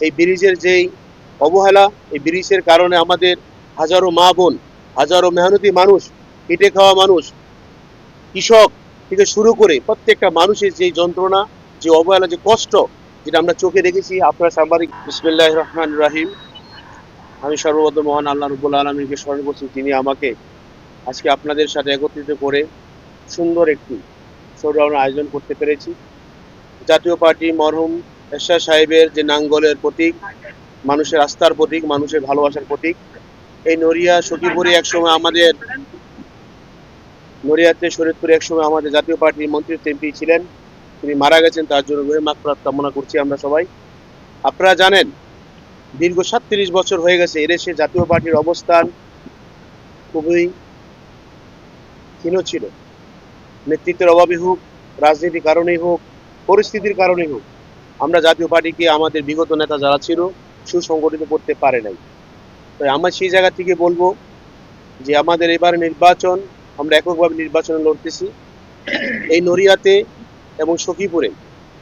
এই ব্রিজের যেই অবহেলা, এই ব্রিজের কারণে আমাদের হাজারো মা বোন, হাজারো মেহনতি মানুষ খেটে খাওয়া মানুষ, কৃষক থেকে শুরু করে প্রত্যেকটা মানুষের যে যন্ত্রণা, যে অবহেলা, যে কষ্ট, যেটা আমরা চোখে দেখেছি, আপনার সাংবাদিক বিসমিল্লাহ রহমান রাহিম। আমি সর্বপ্রথম মহান আল্লাহ রুবুল আলমীকে স্মরণ করছি, তিনি আমাকে আজকে আপনাদের সাথে একত্রিত করে সুন্দর একটি শোডাউন আয়োজন করতে পেরেছি। জাতীয় পার্টি মরহুম এরশাদ সাহেবের যে নাঙ্গলের প্রতীক, মানুষের আস্থার প্রতীক, মানুষের ভালোবাসার প্রতীক, এই নড়িয়া সখীপুরে একসময় আমাদের, নড়িয়াতে শরীয়তপুরে একসময় আমাদের জাতীয় পার্টির মন্ত্রী এমপি ছিলেন, তিনি মারা গেছেন, তার জন্য রহে মাকফরাত কামনা করছি আমরা সবাই। আপনারা জানেন, দীর্ঘ সাতত্রিশ বছর হয়ে গেছে এদেশে জাতীয় পার্টির অবস্থান খুবই ক্ষীণ ছিল। নেতৃত্বের অভাবে হোক, রাজনীতির কারণেই হোক, পরিস্থিতির কারণেই হোক আমরা জাতীয় পার্টিকে আমাদের বিগত নেতা যারা ছিল, সুসংগঠিত করতে পারে নাই। তো আমরা সেই জায়গা থেকে বলব যে আমাদের এবার নির্বাচন, আমরা এককভাবে নির্বাচনে লড়তেছি। এই নড়িয়াতে এবং সখীপুরে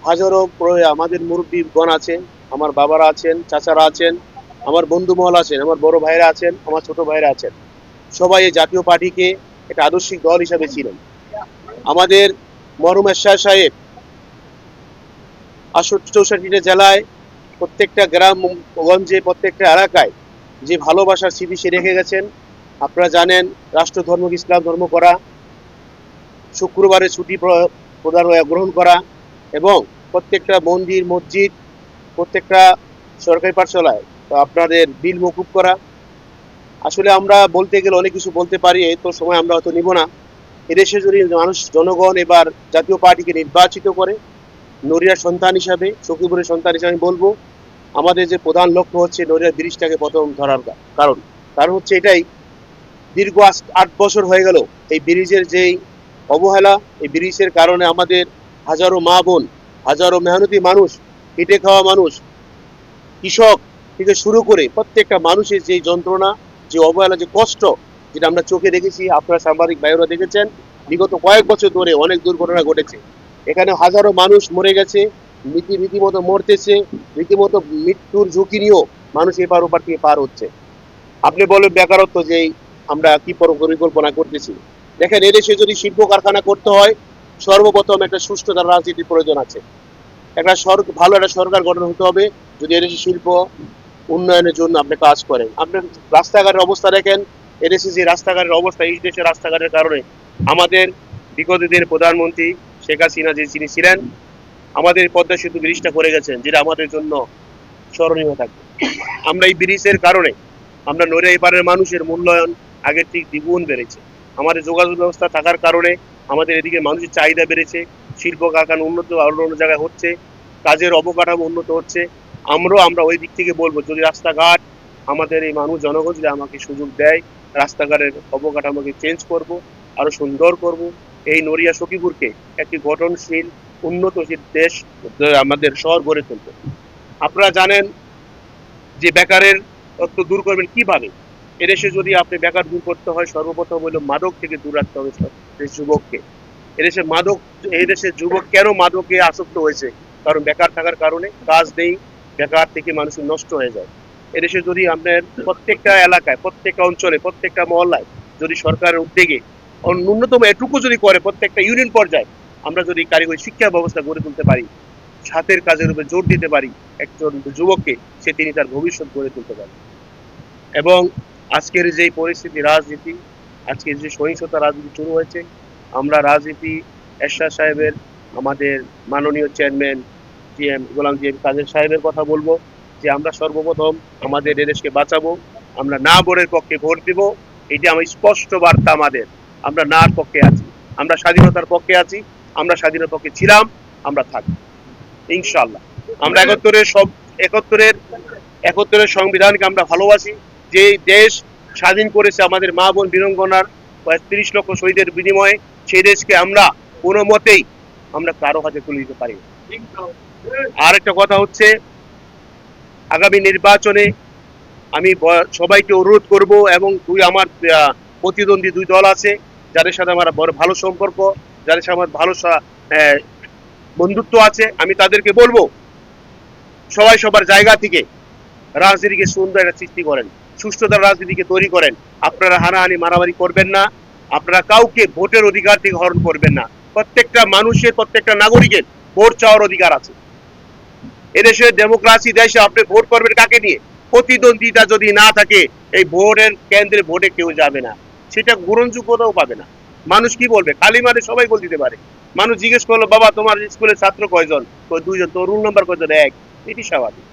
হাজারো প্র- আমাদের মুরব্বীগণ আছেন আমার বাবারা আছেন, চাচারা আছেন, আমার বন্ধু মহল আছেন, আমার বড় ভাইরা আছেন, আমার ছোট ভাইরা আছেন। সবাই এই জাতীয় পার্টিকে একটা আদর্শিক দল হিসাবে ছিলেন। আমাদের মরহুম শাহ সাহেব আটষট্টি চৌষট্টিটা জেলায় প্রত্যেকটা গ্রাম গঞ্জে, প্রত্যেকটা এলাকায় যে ভালোবাসার স্মৃতি সে রেখে গেছেন। আপনারা জানেন, রাষ্ট্র ধর্ম ইসলাম ধর্ম করা, শুক্রবারে ছুটি প্রদান গ্রহণ করা এবং প্রত্যেকটা মন্দির, মসজিদ, প্রত্যেকটা সরকারি পাঠশালায় আপনাদের বিল মকুব করা। আসলে আমরা বলতে গেলে অনেক কিছু বলতে পারি তো সময় আমরা হয়তো নিব না। এদেশে যদি মানুষ, জনগণ এবার জাতীয় পার্টিকে নির্বাচিত করে নড়িয়ার সন্তান হিসাবে সখীপুরের সন্তান হিসাবে আমি বলব, আমাদের যে প্রধান লক্ষ্য হচ্ছে নড়িয়ার ব্রিজটাকে প্রথম ধরার কারণ। কারণ হচ্ছে এটাই, দীর্ঘ আট বছর হয়ে গেল এই ব্রিজের যেই অবহেলা, এই ব্রিজের কারণে আমাদের হাজারো মা বোন, হাজারো মেহনতি মানুষ খেটে খাওয়া মানুষ, কৃষক থেকে শুরু করে প্রত্যেকটা মানুষের যে যন্ত্রণা, যে অবহেলা, যে কষ্ট, যেটা আমরা চোখে দেখেছি, আপনারা সাংবাদিক ভাইরা দেখেছেন, বিগত কয়েক বছর ধরে অনেক দুর্ঘটনা ঘটেছে। এখানে হাজারো মানুষ মরে গেছে রীতি রীতিমতো মরতেছে, রীতিমতো মৃত্যুর ঝুঁকি নিয়েও মানুষ এপার ওপার থেকে পার হচ্ছে। আপনি বলেন বেকারত্ব যে আমরা কি পর- পরিকল্পনা করতেছি। দেখেন, এদেশে যদি শিল্প কারখানা করতে হয়, সর্বপ্রথম একটা সুষ্ঠুতার রাজনীতির প্রয়োজন আছে। একটা ভালো একটা সরকার গঠন হতে হবে, যদি এদেশে শিল্প উন্নয়নের জন্য আপনি কাজ করেন। আপনার রাস্তাঘাটের অবস্থা দেখেন, এদেশে যে রাস্তাঘাটের অবস্থা, এই দেশের রাস্তাঘাটের কারণে আমাদের বিগত দিনের প্রধানমন্ত্রী শেখ হাসিনা যে যিনি ছিলেন, আমাদের পদ্মা সেতু ব্রিজটা করে গেছেন যেটা আমাদের জন্য স্মরণীয় থাকবে। আমরা এই ব্রিজের কারণে, আমরা নড়িয়া এপারের মানুষের মূল্যায়ন আগের ঠিক দ্বিগুণ বেড়েছে। আমাদের যোগাযোগ ব্যবস্থা থাকার কারণে আমাদের এদিকে মানুষের চাহিদা বেড়েছে, শিল্প কারখানা উন্নত অন্য অন্য জায়গায় হচ্ছে, কাজের অবকাঠামো উন্নত হচ্ছে। আমরাও, আমরা ওই দিক থেকে বলব, যদি রাস্তাঘাট আমাদের এই মানুষ জনগণ যদি আমাকে সুযোগ দেয়, রাস্তাঘাটের অবকাঠামোকে চেঞ্জ করব, আরও সুন্দর করব এই নড়িয়া সখীপুরকে একটি গঠনশীল উন্নতশীল দেশ আমাদের শহর গড়ে তুলবে। আপনারা জানেন যে বেকারের তত্ত্ব দূর করবেন কীভাবে? এদেশে যদি আপনি বেকার দূর করতে হয়, সর্বপ্রথম হলো মাদক থেকে দূর রাখতে হবে যুবককে। এদেশে মাদক এই দেশের যুবক কেন মাদকে আসক্ত হয়েছে? কারণ বেকার থাকার কারণে কাজ নেই, বেকার থেকে মানুষ নষ্ট হয়ে যায়। এদেশে যদি আপনার প্রত্যেকটা এলাকায়, প্রত্যেকটা অঞ্চলে, প্রত্যেকটা মহল্লায় যদি সরকারের উদ্যোগে ন্যূনতম এটুকু যদি করে প্রত্যেকটা ইউনিয়ন পর্যায়ে, আমরা যদি কারিগরি শিক্ষা ব্যবস্থা গড়ে তুলতে পারি সাথের কাজের উপরে জোর দিতে পারি, একজন যুবককে, সে তিনি তার ভবিষ্যৎ গড়ে তুলতে পারে। এবং আজকের যে পরিস্থিতি, রাজনীতি, আজকের যে সহিংসতা রাজনীতি শুরু হয়েছে, আমরা রাজনীতি, এরশাদ সাহেবের, আমাদের মাননীয় chairman G M, Golam G M Quader সাহেবের কথা বলব, যে আমরা সর্বপ্রথম আমাদের এদেশকে বাঁচাবো, আমরা না বোর্ডের পক্ষে ভোট দিব, এটি আমার স্পষ্ট বার্তা আমাদের। আমরা নার পক্ষে আছি, আমরা স্বাধীনতার পক্ষে আছি, আমরা স্বাধীনতার পক্ষে ছিলাম, আমরা থাকব ইনশাল্লাহ আমরা একাত্তরের সব একাত্তরের একাত্তরের সংবিধানকে আমরা ভালোবাসি, যে দেশ স্বাধীন করেছে আমাদের মা বোন বীরঙ্গনার তিরিশ লক্ষ শহীদের বিনিময়ে, সেই দেশকে আমরা কোনো মতেই আমরা কারও হাতে তুলে দিতে পারি আর একটা কথা হচ্ছে, আগামী নির্বাচনে আমি সবাইকে অনুরোধ করব এবং দুই আমার প্রতিদ্বন্দ্বী দুই দল আছে যাদের সাথে আমার বড় ভালো সম্পর্ক, যাদের সাথে আমার ভালো বন্ধুত্ব আছে, আমি তাদেরকে বলব, সবাই সবার জায়গা থেকে রাজনীতিকে সুন্দর একটা সৃষ্টি করেন সুস্থতার রাজনীতিকে তৈরি করেন। আপনারা হানাহানি, মারামারি করবেন না, আপনারা কাউকে ভোটের অধিকার থেকে হরণ করবেন না। প্রত্যেকটা মানুষের, প্রত্যেকটা নাগরিকের ভোট চাওয়ার অধিকার আছে। এদেশে ডেমোক্রাসি দেশে আপনি ভোট করবেন কাকে নিয়ে? প্রতিদ্বন্দ্বিতা যদি না থাকে, এই ভোটের কেন্দ্রে ভোটে কেউ যাবে না। সেটা গ্রহণযোগ্যতাও পাবে না। মানুষ কি বলবে? কালী মানে সবাই বল দিতে পারে। মানুষ জিজ্ঞেস করল, বাবা, তোমার স্কুলের ছাত্র কয়জন? কয়, দুইজন। তোর রুল নাম্বার কয়জন? এক। এটি স্বাভাবিক।